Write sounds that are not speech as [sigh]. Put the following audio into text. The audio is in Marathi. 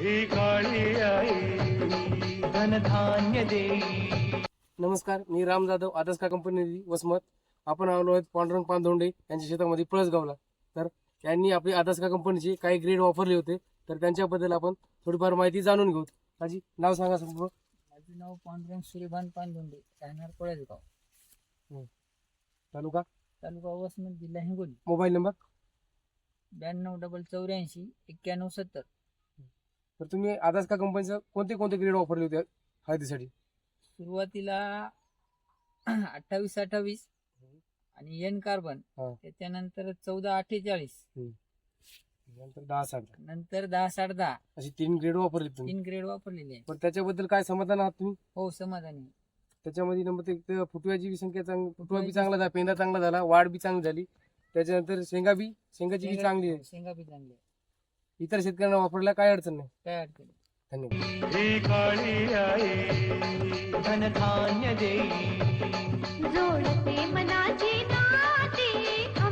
ही काळी आई धनधान्य देई नमस्कार मी राम जाधव आदर्श का कंपनी वसमत. आपण आलो आहेत पांडुरंग पांधोंडे यांच्या शेतामध्ये पळसगावला. तर यांनी आपली आदर्श का कंपनीचे काही ग्रेड वापरले होते. तर त्यांच्याबद्दल आपण थोडीफार माहिती जाणून घेऊ. माझी नाव सांगा संपूर्ण माझं नाव पांडुरंग सूर्यभान पांडुंडे राहणार कोळेगाव तालुका? तालुका वसमत जिल्हा हिंगोली. Mobile number? ब्याण्णव डबल चौऱ्याऐंशी एक्क्याण्णव सत्तर. तर तुम्ही आदर्श का कंपनीचं कोणते कोणते ग्रेड वापरले होते हळदीसाठी? सुरुवातीला [clears throat] अठ्ठावीस अठ्ठावीस आणि एन कार्बन हा. त्याच्यानंतर चौदा अठ्ठेचाळीस. नंतर दहा साठ. नंतर दहा साठ दहा. अशी तीन ग्रेड वापरले तुम्ही. तीन ग्रेड वापरलेले आहे पण त्याच्याबद्दल काय समाधान आहात तुम्ही? हो समाधानी आहे. त्याच्यामध्ये नंबर तर फुटव्याची बी संख्या चांगली फुटवा बी चांगला झाला पेंदा चांगला झाला वाढ बी चांगली झाली. त्याच्यानंतर शेंगा बी शेंगाची बी चांगली हो, आहे. शेंगा बी चांगली आहे. इतर शेतकऱ्यांना वापरायला काय अडचण नाही. काय अडचण धन्यवाद. काळी देई. जोडते